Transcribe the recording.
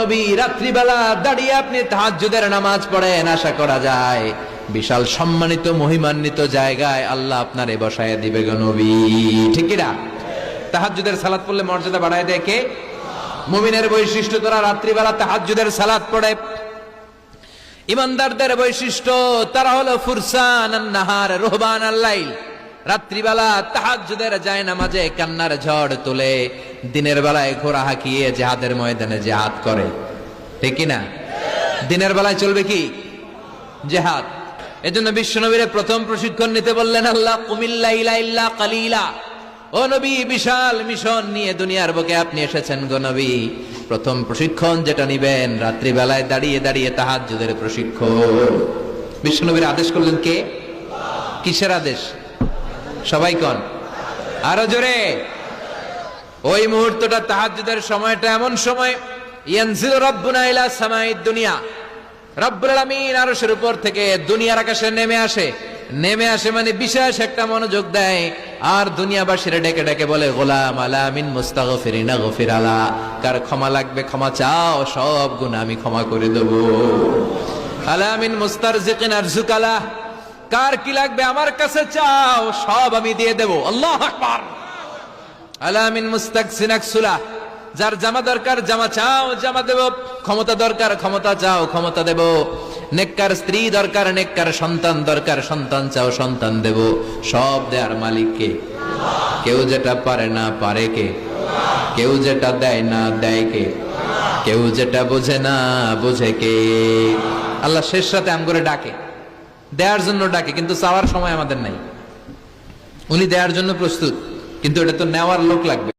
নবী, রাত্রিবেলা দাঁড়িয়ে আপনি তাহাজ্জুদের নামাজ পড়েন, আশা করা যায়। বিশাল সম্মানিত, মহিমান্বিত জায়গায় আল্লাহ আপনারে বসায় দিবে গো নবী। ঠিক না তাহাজ্জুদের সালাত পড়লে মর্যাদা বাড়ায় দেয় কে? মুমিনের বৈশিষ্ট্য তোরা রাত্রিবেলা তাহাজ্জুদের সালাত পড়ে। ইমানদারদের বৈশিষ্ট্য তারা হলো ফুরসান নাহার, রোহবান আল্লাইল রাত্রিবেলা তাহাজ্জুদের যায় নামাজে কান্নার ঝড় তুলে। দিনের বেলায় ঘোড়া হাঁকিয়ে জেহাদের ময়দানে জেহাদ করে। ঠিক না? দিনের বেলায় চলবে কি? জেহাদ। এজন্য বিশ্বনবীর প্রথম প্রশিক্ষণ নিতে বললেন আল্লাহ কুমিল্লা ইলা কালিলা। ও নবী, বিশাল মিশন নিয়ে দুনিয়ার বুকে আপনি এসেছেন গো নবী। প্রথম প্রশিক্ষণ যেটা নিবেন, রাত্রিবেলায় দাঁড়িয়ে দাঁড়িয়ে তাহাজ্জুদের প্রশিক্ষণ। বিশ্বনবীর আদেশ করলেন কে? কিসের আদেশ? সবাই কন। আরও জোরে। ওই মুহূর্তটা তাহাজ্জুদের সময়টা এমন সময়, ইয়ানজিল রব্বুনা দুনিয়া। রব্বুল আলামিন আরশের উপর থেকে দুনিয়ার আকাশে নেমে আসে। নেমে আসে মানে বিশেষ একটা মনোযোগ দেয়। আর দুনিয়াবাসীরা ডেকে ডেকে বলে, গোলাম আলামিন মুস্তাগফিরিনা গফির আলা। কার ক্ষমা লাগবে, ক্ষমা চাও, সব গুনাহ আমি ক্ষমা করে দেব। আলামিন মুস্তারজিকিন আরজুকালা। কার কি লাগবে, আমার কাছে চাও, সব আমি দিয়ে দেব। আল্লাহ আকবার। আলামিন মুস্তাকসিনাক সুলা যার জামা দরকার, জামা চাও, জামা দেব। ক্ষমতা দরকার, ক্ষমতা চাও, ক্ষমতা দেব। নেককার স্ত্রী দরকার, নেককার সন্তান দরকার, সন্তান চাও, সন্তান দেব। সব দেয়ার মালিককে কেউ যেটা পারে না পারে কে? কেউ যেটা দেয় না দেয় কে? কেউ যেটা বোঝে না বোঝে কে? আল্লাহ শেষ সাথে আম করে ডাকে। দেওয়ার জন্য ডাকে, কিন্তু চাওয়ার সময় আমাদের নাই। উনি দেওয়ার জন্য প্রস্তুত। কিন্তু এটা তো নেওয়ার লোক লাগবে।